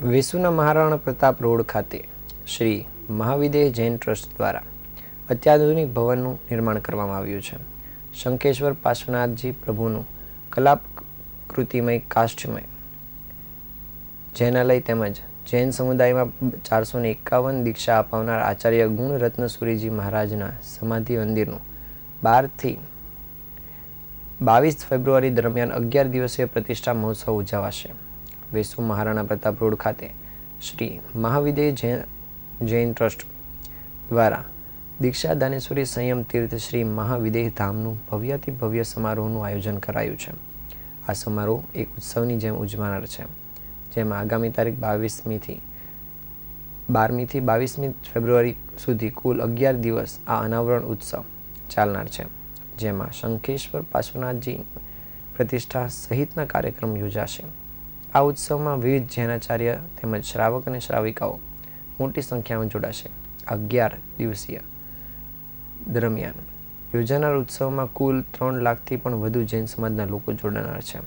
વેસુના Maharana Pratap road ખાતે Shri Mahavideh Jain trust દ્વારા અત્યાધુનિક ભવનનું નિર્માણ કરવામાં આવ્યું છે. શંકેશ્વર પાર્શ્વનાથજી પ્રભુનું કલાકૃતિમય કાષ્ઠમય જૈનાલય તેમજ જૈન સમુદાયમાં ચારસો ને એકાવન દીક્ષા અપાવનાર આચાર્ય ગુણરત્ન સુરીજી મહારાજના સમાધિ મંદિરનું બારથી બાવીસ ફેબ્રુઆરી દરમિયાન અગિયાર દિવસીય પ્રતિષ્ઠા મહોત્સવ ઉજવાશે. વેસુ મહારાણા પ્રતાપ રોડ ખાતે શ્રી મહાવિદેહ જૈન જૈન ટ્રસ્ટ દ્વારા દીક્ષા દાનેશ્વરી સંયમ તીર્થ શ્રી મહાવિદેહ ધામનું ભવ્યાતિ ભવ્ય સમારોહનું આયોજન કરાયું છે. આ સમારોહ એક ઉત્સવની જેમ ઉજવાનાર છે, જેમાં આગામી તારીખ બાવીસમીથી બારમીથી બાવીસમી ફેબ્રુઆરી સુધી કુલ અગિયાર દિવસ આ અનાવરણ ઉત્સવ ચાલનાર છે, જેમાં શંખેશ્વર પાર્શ્વનાથજી પ્રતિષ્ઠા સહિતના કાર્યક્રમ યોજાશે. આ ઉત્સવમાં વિવિધ જૈનાચાર્ય તેમજ શ્રાવક અને શ્રાવિકાઓ મોટી સંખ્યામાં જોડાશે અગિયાર દિવસીય દરમિયાન. યોજાનાર ઉત્સવમાં કુલ ત્રણ લાખથી પણ વધુ જૈન સમાજના લોકો જોડાનાર છે.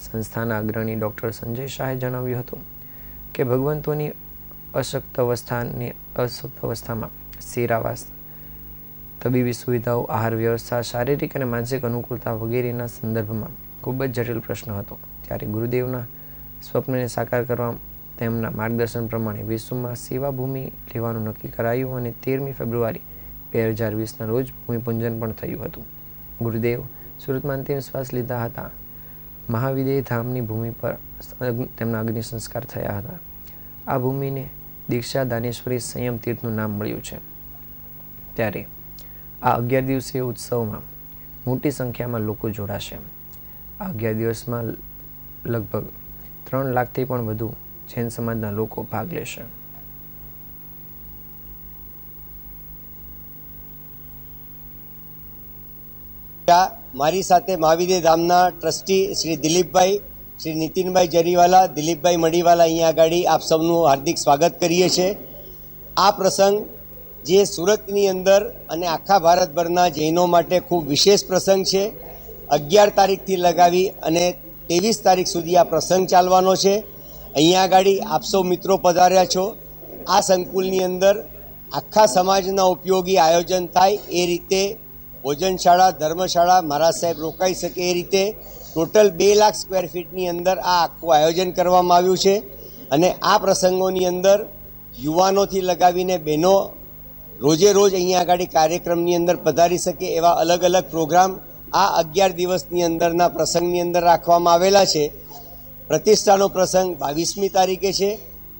સંસ્થાના અગ્રણી ડૉક્ટર સંજય શાહે જણાવ્યું હતું કે ભગવંતોની અશક્ત અવસ્થાની અશક્ત અવસ્થામાં શિરાવાસ, તબીબી સુવિધાઓ, આહાર વ્યવસ્થા, શારીરિક અને માનસિક અનુકૂળતા વગેરેના સંદર્ભમાં ખૂબ જ જટિલ પ્રશ્ન હતો. ત્યારે ગુરુદેવના સ્વપ્નને સાકાર કરવા તેમના માર્ગદર્શન પ્રમાણે વિશ્વમાં સેવાભૂમિ લેવાનું નક્કી કરાયું અને તેરમી ફેબ્રુઆરી બે હજાર વીસના રોજ ભૂમિપૂજન પણ થયું હતું. ગુરુદેવ સુરતમાં અંતિમ શ્વાસ લીધા હતા. મહાવિદેય ધામની ભૂમિ પર તેમના અગ્નિ સંસ્કાર થયા હતા. આ ભૂમિને દીક્ષા દાનેશ્વરી સંયમ તીર્થનું નામ મળ્યું છે. ત્યારે આ અગિયાર દિવસીય ઉત્સવમાં મોટી સંખ્યામાં લોકો જોડાશે. આ અગિયાર દિવસમાં લગભગ ત્રણ લાખથી પણ વધુ જૈન સમાજના લોકો ભાગ લેશે. મારી સાથે મહાવીર ધામના ટ્રસ્ટી શ્રી દિલીપભાઈ, શ્રી નીતિનભાઈ જરીવાલા, દિલીપભાઈ મડીવાલા અહીંયા આગળ આપ સૌનું હાર્દિક સ્વાગત કરીએ છીએ. આ પ્રસંગ જે સુરતની અંદર અને આખા ભારતભરના જૈનો માટે ખૂબ વિશેષ પ્રસંગ છે. અગિયાર તારીખથી લગાવી અને ત્રેવીસ તારીખ સુધી આ પ્રસંગ ચાલવાનો છે. અહીંયા આગળ આપ સૌ મિત્રો પધાર્યા છો. આ સંકુલની અંદર આખા સમાજના ઉપયોગી આયોજન થાય એ રીતે ભોજનશાળા, ધર્મશાળા મહારાજ સાહેબ રોકાઈ શકે એ રીતે. ટોટલ બે લાખ સ્ક્વેર ફીટની અંદર આ આખું આયોજન કરવામાં આવ્યું છે. અને આ પ્રસંગોની અંદર યુવાનોથી લગાવીને બહેનો રોજે રોજ અહીંયા આગળ કાર્યક્રમની અંદર પધારી શકે એવા અલગ અલગ પ્રોગ્રામ આ અગિયાર દિવસની અંદરના પ્રસંગની અંદર રાખવામાં આવેલા છે. પ્રતિષ્ઠાનો પ્રસંગ બાવીસમી તારીખે છે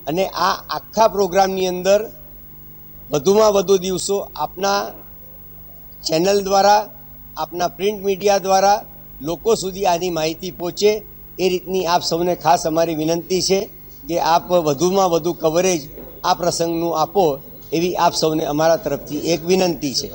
અને આ આખા પ્રોગ્રામની અંદર વધુમાં વધુ દિવસો આપના ચેનલ દ્વારા, આપના પ્રિન્ટ મીડિયા દ્વારા લોકો સુધી આની માહિતી પહોંચે એ રીતની આપ સૌને ખાસ અમારી વિનંતી છે કે આપ વધુમાં વધુ કવરેજ આ પ્રસંગનું આપો એવી આપ સૌને અમારા તરફથી એક વિનંતી છે.